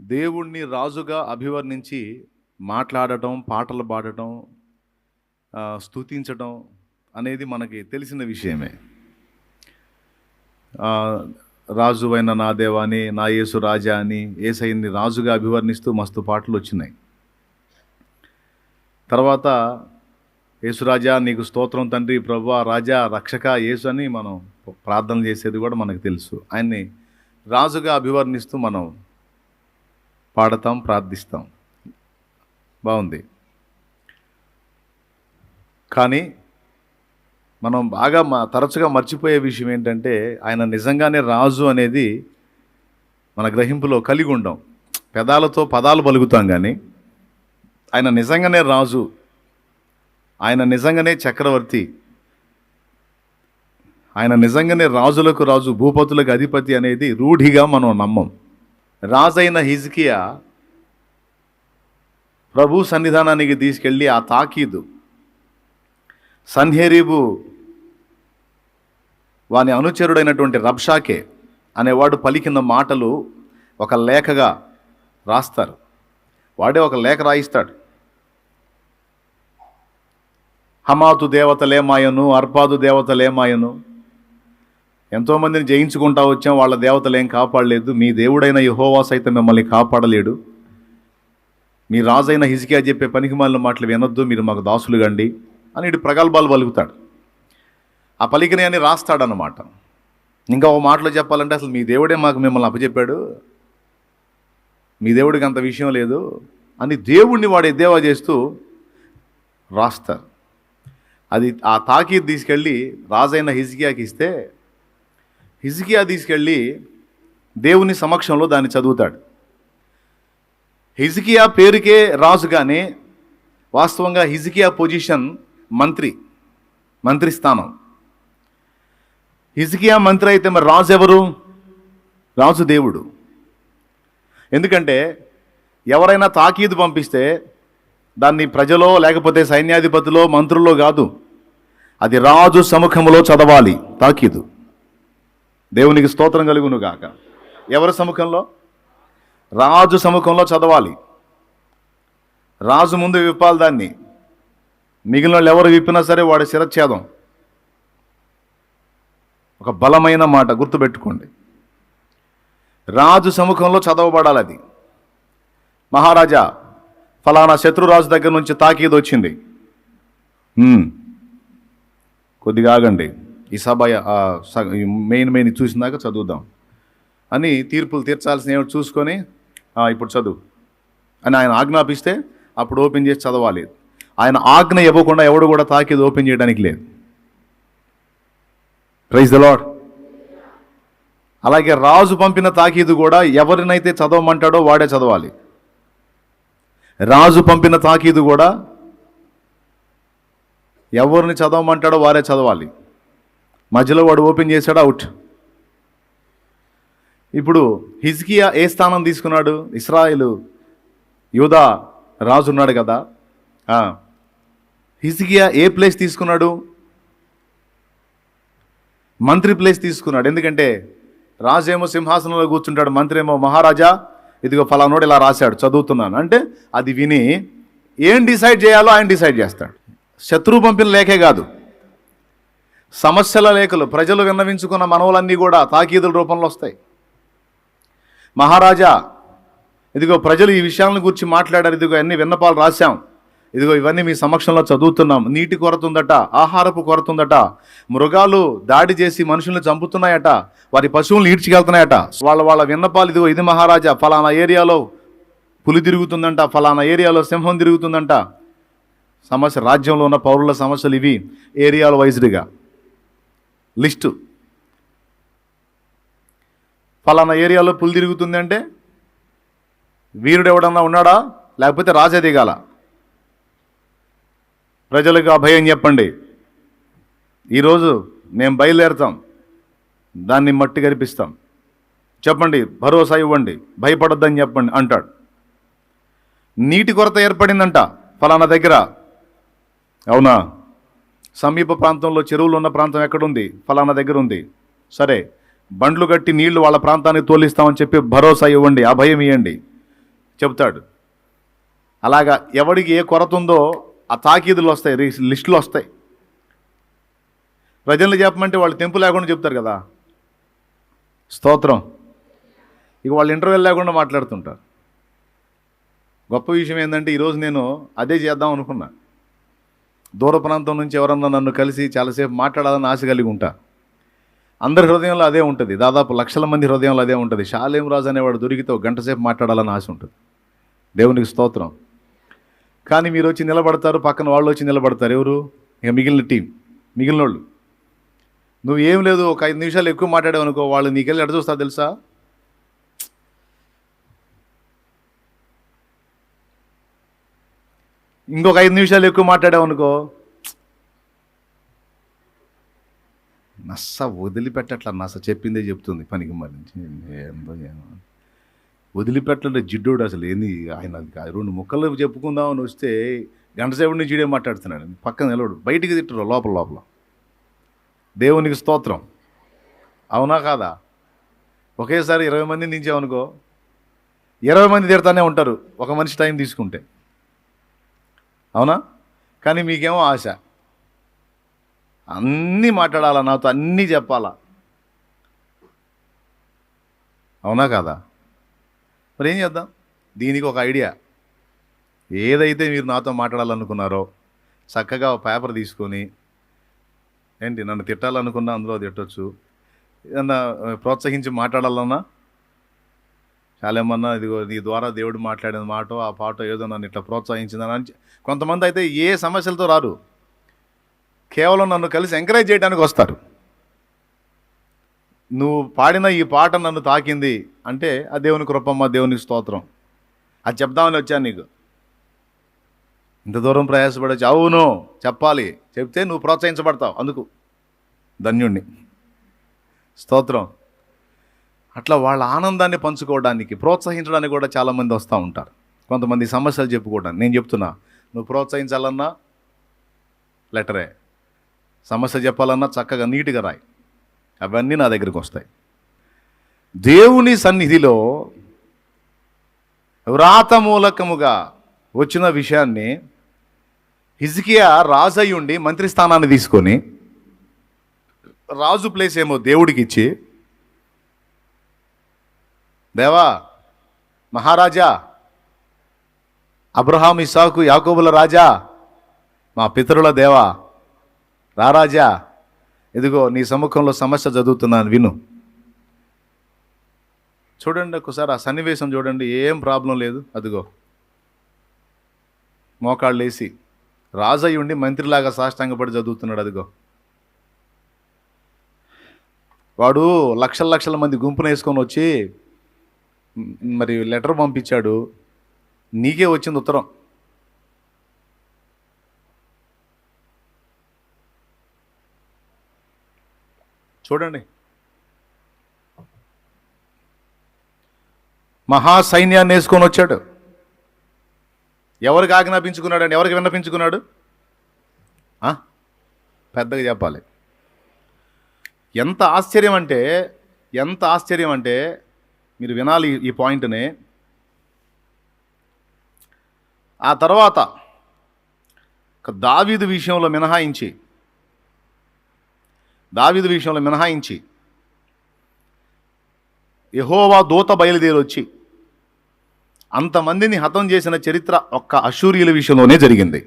దేవుణ్ణి రాజుగా అభివర్ణించి మాట్లాడటం పాటలు పాడటం ఆ, స్తుతించటం అనేది మనకి తెలిసిన విషయమే. రాజువైన నా దేవా అని నా యేసు రాజా అని ఏసైని రాజుగా అభివర్ణిస్తూ మస్తు పాటలు వచ్చినాయి. తర్వాత యేసురాజా నీకు స్తోత్రం తండ్రి ప్రభు రాజా రక్షక యేసు అని మనం ప్రార్థన చేసేది కూడా మనకు తెలుసు. ఆయన్ని రాజుగా అభివర్ణిస్తూ మనం పాడతాం ప్రార్థిస్తాం. బాగుంది. కానీ మనం బాగా మా తరచుగా మర్చిపోయే విషయం ఏంటంటే ఆయన నిజంగానే రాజు అనేది మన గ్రహింపులో కలిగి ఉండం. పెదాలతో పదాలు పలుకుతాం కానీ ఆయన నిజంగానే రాజు ఆయన నిజంగానే చక్రవర్తి ఆయన నిజంగానే రాజులకు రాజు భూపతులకు అధిపతి అనేది రూఢిగా మనం నమ్మం. రాజైన హిజ్కియా ప్రభు సన్నిధానానికి తీసుకెళ్ళి ఆ తాకీదు. సన్హెరీబు వాని అనుచరుడైనటువంటి రబ్షాకే అనేవాడు పలికిన మాటలు ఒక లేఖగా రాస్తారు. వాడే ఒక లేఖ రాయిస్తాడు. హమాతు దేవతలేమాయను అర్పాదు దేవతలేమాయను ఎంతోమందిని జయించుకుంటా వచ్చాం వాళ్ళ దేవతలు ఏం కాపాడలేదు. మీ దేవుడైన యహోవా సైతం మిమ్మల్ని కాపాడలేడు. మీ రాజైన హిజికియా చెప్పే పనికిమాలిన మాటలు వినొద్దు మీరు మాకు దాసులు గండి అని ఇటు ప్రగల్భాలు పలుకుతాడు. ఆ పలికిన అని రాస్తాడనమాట ఇంకా ఓ మాటలో చెప్పాలంటే అసలు మీ దేవుడే మాకు మిమ్మల్ని అప్పచెప్పాడు. మీ దేవుడికి అంత విషయం లేదు అని దేవుణ్ణి వాడు ఎద్దేవా చేస్తూ రాస్తారు. అది ఆ తాకీద్ తీసుకెళ్ళి రాజైన హిజ్కియాకి ఇస్తే హిజికియా తీసుకెళ్ళి దేవుని సమక్షంలో దాన్ని చదువుతాడు. హిజ్కియా పేరుకే రాజు కానీ వాస్తవంగా హిజ్కియా పొజిషన్ మంత్రి మంత్రి స్థానం. హిజ్కియా మంత్రి అయితే మరి రాజు ఎవరు రాజు దేవుడు. ఎందుకంటే ఎవరైనా తాకీదు పంపిస్తే దాన్ని ప్రజలో లేకపోతే సైన్యాధిపతిలో మంత్రుల్లో కాదు అది రాజు సముఖములో చదవాలి తాకీదు. దేవునికి స్తోత్రం కలుగును గాక ఎవరి సముఖంలో? రాజు సముఖంలో చదవాలి. రాజు ముందు విప్పాలి దాన్ని. మిగిలిన వాళ్ళు ఎవరు విప్పినా సరే వాడి శిరచ్ఛేదం. ఒక బలమైన మాట గుర్తుపెట్టుకోండి. రాజు సముఖంలో చదవబడాలి అది. మహారాజా ఫలానా శత్రురాజు దగ్గర నుంచి తాకీదు వచ్చింది కొద్దిగా ఆగండి. ఈ సభ ఆ, ఈ మెయిన్ మెయిన్ చూసినాక చదువుదాం. అని తీర్పులు తీర్చాల్సిన ఏమిటి చూసుకొని ఇప్పుడు చదువు. అని ఆయన ఆజ్ఞాపిస్తే అప్పుడు ఓపెన్ చేసి చదవాలి. ఆయన ఆజ్ఞ ఇవ్వకుండా ఎవడు కూడా తాకీదు ఓపెన్ చేయడానికి లేదు. ప్రైజ్ ద లాడ్ అలాగే రాజు పంపిన తాకీదు కూడా ఎవరినైతే చదవమంటాడో వాడే చదవాలి. రాజు పంపిన తాకీదు కూడా ఎవరిని చదవమంటాడో వారే చదవాలి. మధ్యలో వాడు ఓపెన్ చేశాడు అవుట్. ఇప్పుడు హిజ్కియా ఏ స్థానం తీసుకున్నాడు? ఇస్రాయిలు. యూదా రాజు ఉన్నాడు కదా. హిజ్కియా ఏ ప్లేస్ తీసుకున్నాడు? మంత్రి ప్లేస్ తీసుకున్నాడు. ఎందుకంటే రాజేమో సింహాసనంలో కూర్చుంటాడు మంత్రి ఏమో మహారాజా ఇదిగో ఫలానోడు ఇలా రాశాడు చదువుతున్నాను. అంటే అది విని ఏం డిసైడ్ చేయాలో ఆయన డిసైడ్ చేస్తాడు. శత్రువు పంపిన లేఖే కాదు. సమస్యల లేఖలు ప్రజలు విన్నవించుకున్న మనవులన్నీ కూడా తాకీదుల రూపంలో వస్తాయి. మహారాజా ఇదిగో ప్రజలు ఈ విషయాలను గురించి మాట్లాడారు ఇదిగో అన్ని విన్నపాలు రాశాం. ఇదిగో ఇవన్నీ మీ సమక్షంలో చదువుతున్నాం. నీటి కొరత ఉందట ఆహారపు కొరత ఉందట మృగాలు దాడి చేసి మనుషుల్ని చంపుతున్నాయట వారి పశువులను ఈడ్చికెళ్తున్నాయట. వాళ్ళ వాళ్ళ విన్నపాలు ఇదిగో ఇది మహారాజా ఫలానా ఏరియాలో పులి తిరుగుతుందంట ఫలానా ఏరియాలో సింహం తిరుగుతుందంట. సమస్య రాజ్యంలో ఉన్న పౌరుల సమస్యలు ఇవి ఏరియాల వైజ్డ్గా. లిస్టు. ఫలానా ఏరియాలో పులి తిరుగుతుంది అంటే వీరుడు ఎవడన్నా ఉన్నాడా? లేకపోతే రాజా దిగాల? ప్రజలకు అభయం చెప్పండి. ఈరోజు మేము బయలుదేరుతాం. దాన్ని మట్టి కనిపిస్తాం చెప్పండి భరోసా ఇవ్వండి భయపడొద్దని చెప్పండి అంటాడు. నీటి కొరత ఏర్పడిందంట ఫలానా దగ్గర. అవునా? సమీప ప్రాంతంలో చెరువులు ఉన్న ప్రాంతం ఎక్కడుంది? ఫలానా దగ్గర ఉంది సరే బండ్లు కట్టి నీళ్ళు వాళ్ళ ప్రాంతానికి తోలిస్తామని చెప్పి భరోసా ఇవ్వండి అభయం ఇవ్వండి చెప్తాడు అలాగా ఎవడికి ఏ కొరత ఉందో ఆ తాకీదులు వస్తాయి లిస్టులు వస్తాయి. ప్రజలు చెప్పమంటే వాళ్ళు తెంపు లేకుండా చెప్తారు కదా. స్తోత్రం. ఇక వాళ్ళు ఇంటర్వ్యూ లేకుండా మాట్లాడుతుంటారు. గొప్ప విషయం ఏంటంటే ఈరోజు నేను అదే చేద్దాం అనుకున్నాను దూర ప్రాంతం నుంచి ఎవరన్నా నన్ను కలిసి చాలాసేపు మాట్లాడాలని ఆశ కలిగి ఉంటా. అందరి హృదయంలో అదే ఉంటుంది. దాదాపు లక్షల మంది హృదయంలో అదే ఉంటుంది. షాలేం రాజు అనేవాడు దొరికితే ఒక గంట సేపు మాట్లాడాలని ఆశ ఉంటుంది. దేవునికి స్తోత్రం. కానీ మీరు వచ్చి నిలబడతారు పక్కన వాళ్ళు వచ్చి నిలబడతారు. ఎవరు? ఇక మిగిలిన టీం మిగిలిన వాళ్ళు నువ్వు ఏం లేదు ఒక ఐదు నిమిషాలు ఎక్కువ మాట్లాడావు అనుకో వాళ్ళు నీకెళ్ళి ఎడ చూస్తా తెలుసా? ఇంకొక ఐదు నిమిషాలు ఎక్కువ మాట్లాడావు అనుకో నస్స వదిలిపెట్టట్ల నస్స చెప్పిందే చెప్తుంది పనికి మరి. ఏందో ఏమో. వదిలిపెట్టలే జిడ్డోడు అసలు ఏంది? ఆయన అది రెండు ముక్కలు చెప్పుకుందామని వస్తే గంట నుంచి ఇడే మాట్లాడుతున్నాడు. పక్కన నిలవడు బయటికి తిట్టరు లోపల లోపల. దేవునికి స్తోత్రం. అవునా కాదా? ఒకేసారి ఇరవై మందిని అనుకో ఇరవై మంది తిడతానే ఉంటారు. ఒక మనిషి టైం తీసుకుంటే. అవునా? కానీ మీకేమో ఆశ. అన్నీ మాట్లాడాలా నాతో అన్నీ చెప్పాలా? అవునా కాదా? మరి ఏం చేద్దాం? దీనికి ఒక ఐడియా. ఏదైతే మీరు నాతో మాట్లాడాలనుకున్నారో చక్కగా ఒక పేపర్ తీసుకొని ఏంటి నన్ను తిట్టాలనుకున్నా అందులో తిట్టొచ్చు ఏదన్నా ప్రోత్సహించి మాట్లాడాలన్నా చాలేమన్నా ఇదిగో నీ ద్వారా దేవుడు మాట్లాడిన మాట ఆ పాట ఏదో నన్ను ఇట్లా ప్రోత్సహించిందని కొంతమంది అయితే ఏ సమస్యలతో రారు. కేవలం నన్ను కలిసి ఎంకరేజ్ చేయడానికి వస్తారు. నువ్వు పాడిన ఈ పాట నన్ను తాకింది అంటే ఆ దేవుని కృపమ్మ దేవునికి స్తోత్రం. అది చెప్దామని వచ్చాను నీకు. ఇంత దూరం ప్రయాసపడచ్చు. అవును చెప్పాలి. చెప్తే నువ్వు ప్రోత్సహించబడతావు. అందుకు ధన్యుణ్ణి. స్తోత్రం. అట్లా వాళ్ళ ఆనందాన్ని పంచుకోవడానికి ప్రోత్సహించడానికి కూడా చాలామంది వస్తూ ఉంటారు. కొంతమంది సమస్యలు చెప్పుకోవడానికి. నేను చెప్తున్నా నువ్వు ప్రోత్సహించాలన్నా లెటరే. సమస్య చెప్పాలన్నా చక్కగా నీట్గా రాయి. అవన్నీ నా దగ్గరికి వస్తాయి. దేవుని సన్నిధిలో వ్రాత మూలకముగా వచ్చిన విషయాన్ని హిజ్కియా రాజు ఉండి మంత్రి స్థానాన్ని తీసుకొని రాజు ప్లేస్ ఏమో దేవుడికి ఇచ్చి దేవా మహారాజా అబ్రహాం ఇసాకు యాకోబుల రాజా మా పితరుల దేవా రారాజా ఇదిగో నీ సముఖంలో సమస్య చదువుతున్నాను విను. చూడండి ఒకసారి ఆ సన్నివేశం చూడండి ఏం ప్రాబ్లం లేదు అదిగో. మోకాళ్ళు వేసి రాజయ్య ఉండి మంత్రిలాగా సాష్టాంగపడి చదువుతున్నాడు అదిగో. వాడు లక్షల లక్షల మంది గుంపును వేసుకొని వచ్చి మరి లెటర్ పంపించాడు. నీకే వచ్చింది ఉత్తరం. చూడండి. మహా సైన్యాన్ని వేసుకొని వచ్చాడు. ఎవరికి ఆజ్ఞాపించుకున్నాడు ఎవరికి విన్నపించుకున్నాడు? ఆ? పెద్దగా చెప్పాలి. ఎంత ఆశ్చర్యం అంటే ఎంత ఆశ్చర్యం అంటే మీరు వినాలి ఈ పాయింట్ని. ఆ తర్వాత ఒక దావీదు విషయంలో మినహాయించి దావీదు విషయంలో మినహాయించి యహోవా దూత బయలుదేరి వచ్చి అంతమందిని హతం చేసిన చరిత్ర ఒక్క అశూరియుల విషయంలోనే జరిగింది.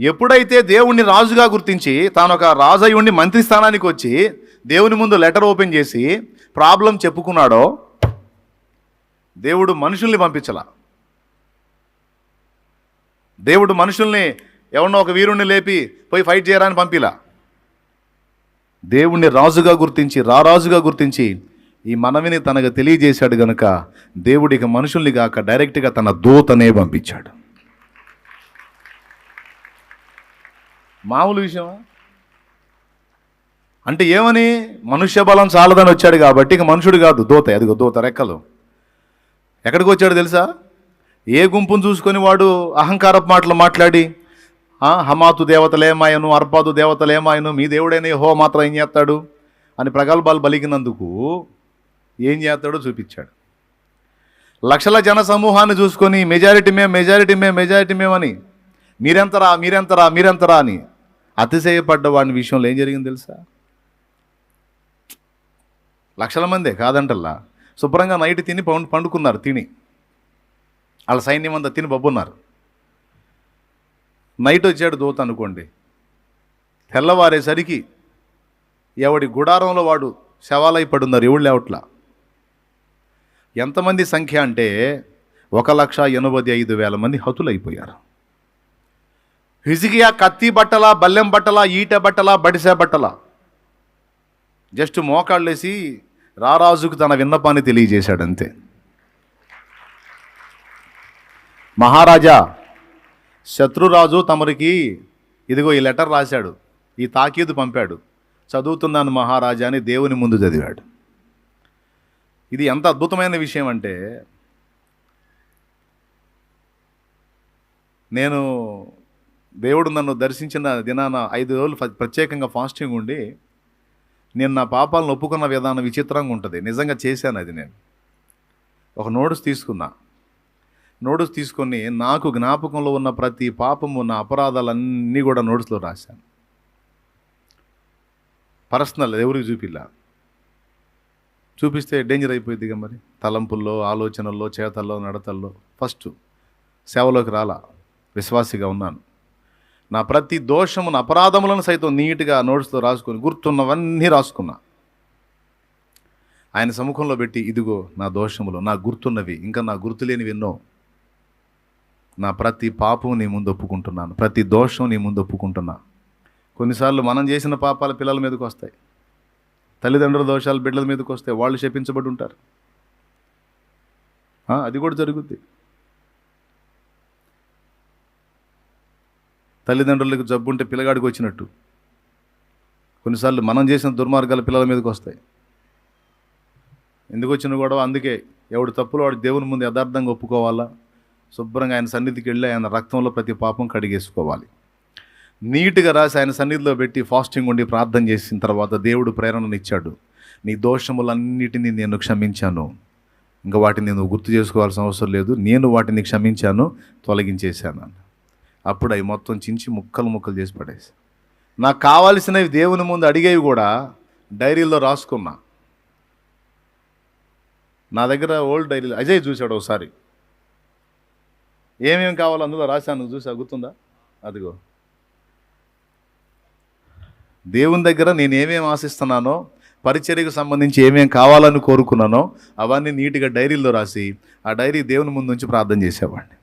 ఎప్పుడైతే దేవుణ్ణి రాజుగా గుర్తించి తాను ఒక రాజయ్య ఉండి మంత్రి స్థానానికి వచ్చి దేవుని ముందు లెటర్ ఓపెన్ చేసి ప్రాబ్లం చెప్పుకున్నాడో దేవుడు మనుషుల్ని పంపించలా. దేవుడు మనుషుల్ని ఎవరినో ఒక వీరుణ్ణి లేపి పోయి ఫైట్ చేయరాని పంపిలా. దేవుణ్ణి రాజుగా గుర్తించి రారాజుగా గుర్తించి ఈ మనవిని తనకు తెలియజేశాడు గనుక దేవుడికి మనుషుల్ని కాక డైరెక్ట్గా తన దూతనే పంపించాడు. మామూలు విషయమా? అంటే ఏమని? మనుష్య బలం చాలదని వచ్చాడు కాబట్టి ఇక మనుషుడు కాదు దోత అదిగో దోత రెక్కలు. ఎక్కడికి వచ్చాడు తెలుసా? ఏ గుంపును చూసుకొని వాడు అహంకారపు మాటలు మాట్లాడి హమాతు దేవతలేమాయను అర్పాదు దేవతలేమాయను మీ దేవుడైన హో మాత్రం ఏం చేస్తాడు? అని ప్రగల్భాలు బలికినందుకు ఏం చేస్తాడో చూపించాడు. లక్షల జన సమూహాన్ని చూసుకొని మెజారిటీ మేం మెజారిటీ మే మెజారిటీ మేమని మీరెంతరా మీరెంతరా మీరెంతరా అని అతిశయపడ్డ వాడి విషయంలో ఏం జరిగింది తెలుసా? లక్షల మందే కాదంటల్లా. శుభ్రంగా నైట్ తిని పండు పండుకున్నారు తిని. వాళ్ళ సైన్యం అంతా తిని బబ్బున్నారు. నైట్ వచ్చాడు దూత అనుకోండి. తెల్లవారేసరికి ఎవడి గుడారంలో వాడు శవాలై పడున్నారు ఎవడు లేవట్లా. ఎంతమంది సంఖ్య అంటే ఒక లక్ష ఎనభై ఐదు వేల మంది హతులైపోయారు. హిజికియా కత్తి బట్టల బల్లెం బట్టల ఈట బట్టల బడిసే బట్టల జస్ట్ మోకాళ్ళేసి రారాజుకు తన విన్నపాన్ని తెలియజేశాడు అంతే మహారాజా శత్రురాజు తమరికి ఇదిగో ఈ లెటర్ రాశాడు ఈ తాకీదు పంపాడు చదువుతున్నాను మహారాజా అని దేవుని ముందు చదివాడు. ఇది ఎంత అద్భుతమైన విషయం అంటే నేను దేవుడు నన్ను దర్శించిన దినాన ఐదు రోజులు ప్రత్యేకంగా ఫాస్టింగ్ ఉండి నేను నా పాపాలను ఒప్పుకున్న విధానం విచిత్రంగా ఉంటుంది. నిజంగా చేశాను అది నేను. ఒక నోట్స్ తీసుకున్నా. నోట్స్ తీసుకొని నాకు జ్ఞాపకంలో ఉన్న ప్రతి పాపము నా అపరాధాలన్నీ కూడా నోట్స్లో రాశాను. పర్సనల్ ఎవరికి చూపిలా? చూపిస్తే డేంజర్ అయిపోయింది ఇక మరి. తలంపుల్లో ఆలోచనల్లో చేతల్లో నడతల్లో. ఫస్ట్ సేవలోకి రాలా. విశ్వాసిగా ఉన్నాను. నా ప్రతి దోషమును అపరాధములను సైతం నీట్గా నోట్స్లో రాసుకొని గుర్తున్నవన్నీ రాసుకున్నా. ఆయన సముఖంలో పెట్టి ఇదిగో నా దోషములు నా గుర్తున్నవి ఇంకా నా గుర్తులేనివి ఎన్నో. నా ప్రతి పాపం నీ ముందు ఒప్పుకుంటున్నాను ప్రతి దోషం నీ ముందు ఒప్పుకుంటున్నా. కొన్నిసార్లు మనం చేసిన పాపాలు పిల్లల మీదకి వస్తాయి. తల్లిదండ్రుల దోషాలు బిడ్డల మీదకి వస్తాయి. వాళ్ళు శపించబడి ఉంటారు. అది కూడా జరుగుద్ది. తల్లిదండ్రులకు జబ్బు ఉంటే పిల్లగాడికి వచ్చినట్టు. కొన్నిసార్లు మనం చేసిన దుర్మార్గాలు పిల్లల మీదకి వస్తాయి. ఎందుకు వచ్చిన గొడవ? అందుకే ఎవడు తప్పులు వాడు దేవుని ముందు యథార్థంగా ఒప్పుకోవాలా? శుభ్రంగా ఆయన సన్నిధికి వెళ్ళి ఆయన రక్తంలో ప్రతి పాపం కడిగేసుకోవాలి. నీట్గా రాసి ఆయన సన్నిధిలో పెట్టి ఫాస్టింగ్ ఉండి ప్రార్థన చేసిన తర్వాత దేవుడు ప్రేరణనిచ్చాడు నీ దోషములన్నిటినీ నేను క్షమించాను. ఇంకా వాటిని నువ్వు గుర్తు చేసుకోవాల్సిన అవసరం లేదు. నేను వాటిని క్షమించాను తొలగించేశాను అప్పుడు అవి మొత్తం చించి ముక్కలు ముక్కలు చేసి పడేసి. నాకు కావాల్సినవి దేవుని ముందు అడిగేవి కూడా డైరీలో రాసుకున్నా. నా దగ్గర ఓల్డ్ డైరీ అజయ్ చూశాడు ఒకసారి. ఏమేమి కావాలో అందులో రాశాను చూసా గుర్తుందా అదిగో. దేవుని దగ్గర నేను ఏమేమి ఆశిస్తున్నానో పరిచర్యకు సంబంధించి ఏమేమి కావాలని కోరుకున్నానో అవన్నీ నీట్గా డైరీలో రాసి ఆ డైరీ దేవుని ముందు నుంచి ప్రార్థన చేసేవాడిని.